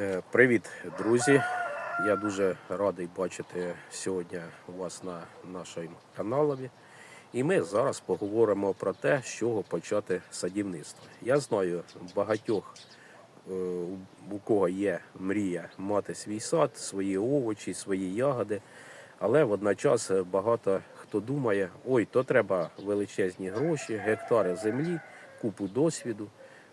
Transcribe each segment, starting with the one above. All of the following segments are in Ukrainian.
Е, Привіт, друзі! Я дуже радий бачити сьогодні вас на нашому каналі. І ми зараз поговоримо про те, з чого почати садівництво. Я знаю багатьох, е, у кого є мрія мати свій сад, свої овочі, свої ягоди. Але водночас багато хто думає, ой, то треба величезні гроші, гектари землі, купу досвіду.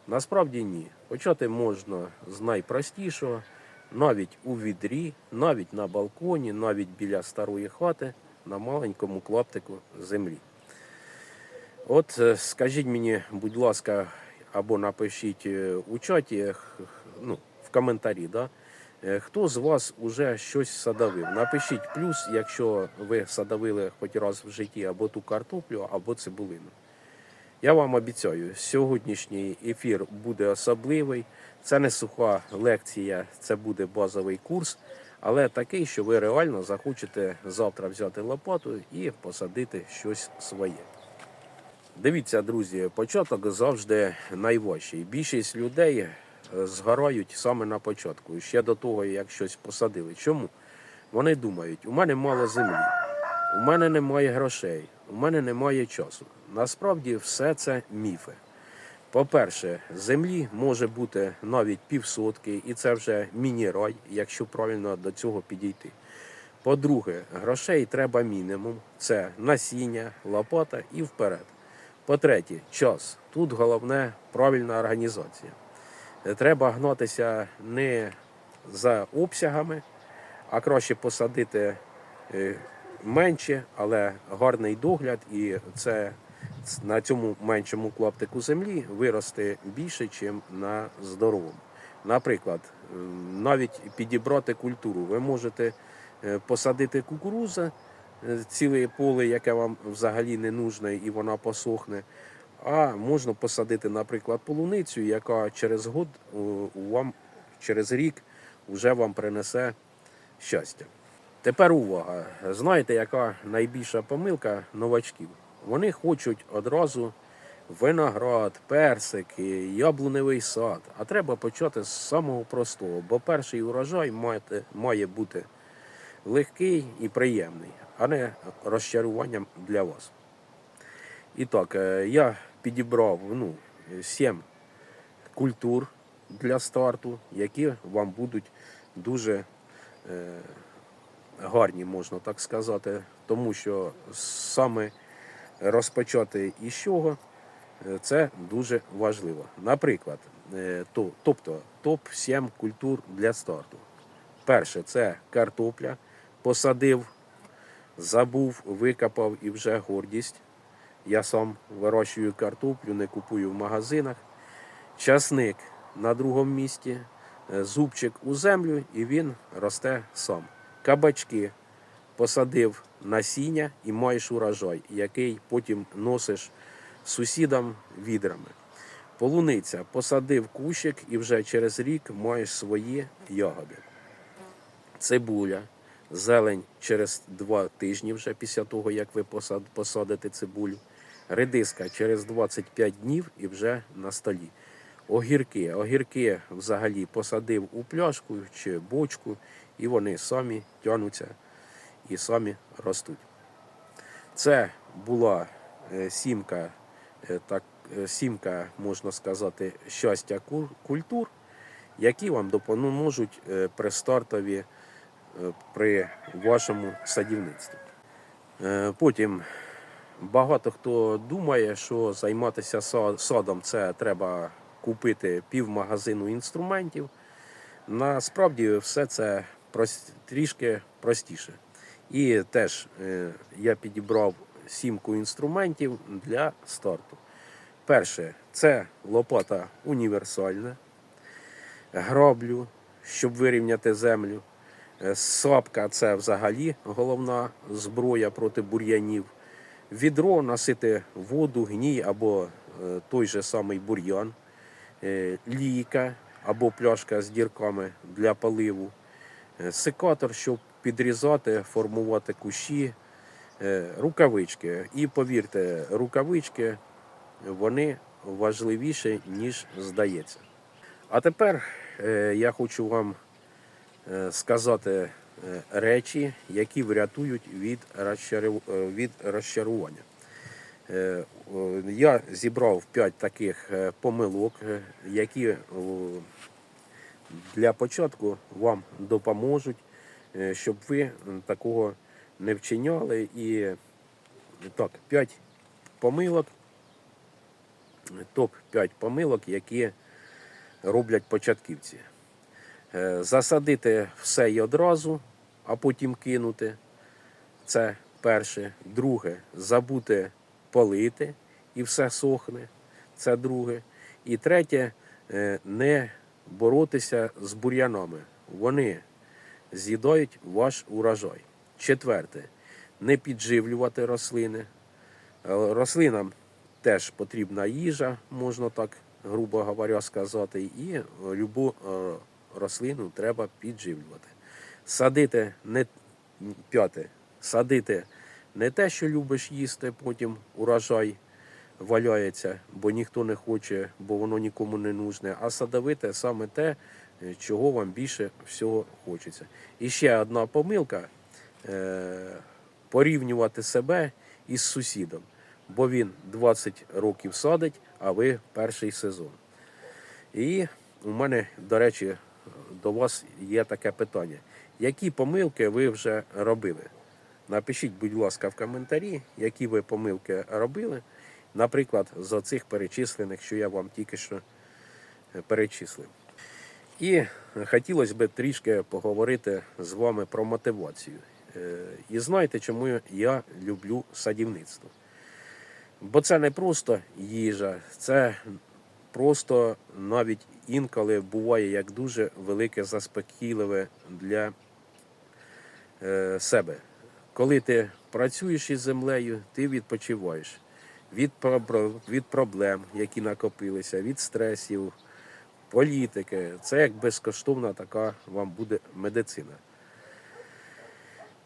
Насправді ні. Почати можна з найпростішого, навіть у відрі, навіть на балконі, навіть біля старої хати, на маленькому клаптику землі. От е, скажіть мені, будь ласка, або напишіть е, у чаті, х- ну, в коментарі, да? е, хто з вас уже щось садовив. Напишіть плюс, якщо ви садовили хоч раз в житті або ту картоплю, або цибулину. Я вам обіцяю, сьогоднішній ефір буде особливий. Це не суха лекція, це буде базовий курс, але такий, що ви реально захочете завтра взяти лопату і посадити щось своє. Дивіться, друзі, початок завжди найважчий. Більшість людей е, згорають саме на початку, ще до того, як щось посадили. Чому? Вони думають, у мене мало землі, у мене немає грошей, у мене немає часу. Насправді все це міфи. По-перше, землі може бути навіть півсотки, і це вже міні-рай, якщо правильно до цього підійти. По-друге, грошей треба мінімум: це насіння, лопата і вперед. По-третє, час. Тут головне правильна організація. Треба гнатися не за обсягами, а краще посадити е, менше, але гарний догляд, і це на цьому меншому клаптику землі виросте більше, ніж на здоровому. Наприклад, навіть підібрати культуру. Ви можете е, посадити кукурузу, е, ціле поле, яке вам взагалі не нужне, і вона посохне. А можна посадити, наприклад, полуницю, яка через год вам через рік вже вам принесе щастя. Тепер увага. Знаєте, яка найбільша помилка новачків? Вони хочуть одразу виноград, персики, яблуневий сад. А треба почати з самого простого, бо перший урожай має, бути легкий і приємний, а не розчаруванням для вас. І так, е, я підібрав ну, сім культур для старту, які вам будуть дуже е, гарні, можна так сказати, тому що саме розпочати із чого е, це дуже важливо. Наприклад, е, то, тобто топ-7 культур для старту. Перше це картопля. Посадив, забув, викопав і вже гордість. Я сам вирощую картоплю, не купую в магазинах. Часник на другому місці, е, зубчик у землю і він росте сам. Кабачки посадив насіння і маєш урожай, який потім носиш сусідам відрами. Полуниця посадив кущик і вже через рік маєш свої ягоди. Цибуля, зелень через два тижні вже після того, як ви посадите цибулю. Редиска через 25 днів і вже на столі. Огірки. Огірки взагалі посадив у пляшку чи бочку, і вони самі тягнуться і самі ростуть. Це була е, сімка, е, так, е, сімка, можна сказати, щастя культур, які вам допоможуть при стартові при вашому садівництві. Потім багато хто думає, що займатися садом це треба купити пів магазину інструментів. Насправді все це трішки простіше. І теж е, я підібрав сімку інструментів для старту. Перше це лопата універсальна, граблю, щоб вирівняти землю. Е, Сапка це взагалі головна зброя проти бур'янів. Відро носити воду, гній або е, той же самий бур'ян, лійка або пляшка з дірками для поливу, Е, секатор, щоб підрізати, формувати кущі, е, рукавички. І повірте, рукавички вони важливіші, ніж здається. А тепер е, я хочу вам е, сказати речі, які врятують від, розчару- від розчарування. Я зібрав 5 таких помилок, які для початку вам допоможуть, щоб ви такого не вчиняли. І так, 5 помилок, топ-5 помилок, які роблять початківці. Е, Засадити все й одразу, а потім кинути. Це перше. Друге, забути полити і все сохне. Це друге. І третє, е, не боротися з бур'янами. Вони з'їдають ваш урожай. Четверте, не підживлювати рослини. Е, Рослинам теж потрібна їжа, можна так грубо говоря сказати, і любу е, рослину треба підживлювати. Садити не п'яте, садити не те, що любиш їсти, потім урожай валяється, бо ніхто не хоче, бо воно нікому не нужне, а садовите саме те, чого вам більше всього хочеться. І ще одна помилка е, порівнювати себе із сусідом, бо він 20 років садить, а ви перший сезон. І у мене, до речі, до вас є таке питання. Які помилки ви вже робили? Напишіть, будь ласка, в коментарі, які ви помилки робили, наприклад, з оцих перечислених, що я вам тільки що е, перечислив. І хотілося б трішки поговорити з вами про мотивацію. Е, І знаєте, чому я люблю садівництво? Бо це не просто їжа, це просто навіть інколи буває як дуже велике заспокійливе для е, себе. Коли ти працюєш із землею, ти відпочиваєш від проблем, які накопилися, від стресів, політики. Це як безкоштовна така вам буде медицина.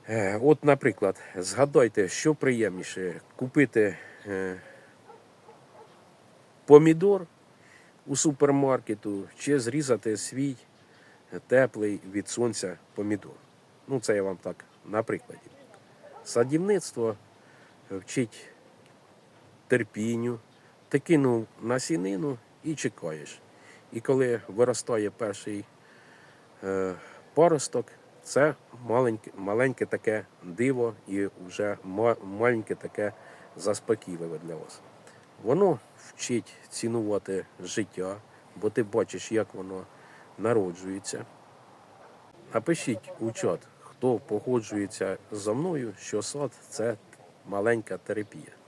Е, От, наприклад, згадайте, що приємніше купити е, помідор у супермаркету чи зрізати свій теплий від сонця помідор. Ну, це я вам так на прикладі. Садівництво вчить терпінню, ти кинув насінину і чекаєш. І коли виростає перший е, паросток, це маленьке, маленьке таке диво і вже маленьке таке заспокійливе для вас. Воно вчить цінувати життя, бо ти бачиш, як воно народжується. Напишіть у чат, хто погоджується зі мною, що сад це маленька терапія.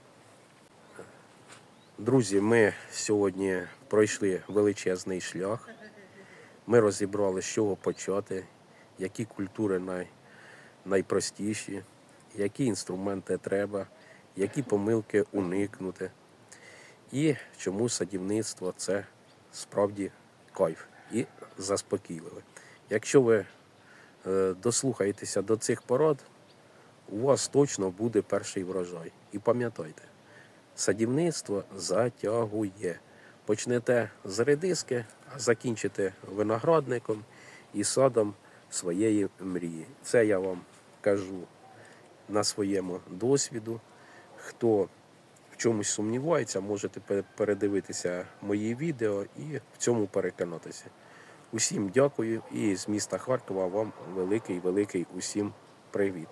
Друзі, ми сьогодні пройшли величезний шлях. Ми розібрали, з чого почати, які культури най, найпростіші, які інструменти треба, які помилки уникнути. І чому садівництво це справді кайф і заспокійливе. Якщо ви е, дослухаєтеся до цих порад, у вас точно буде перший врожай. І пам'ятайте, садівництво затягує. Почнете з редиски, а закінчите виноградником і садом своєї мрії. Це я вам кажу на своєму досвіду. Хто в чомусь сумнівається, можете передивитися мої відео і в цьому переконатися. Усім дякую і з міста Харкова вам великий, великий усім привіт.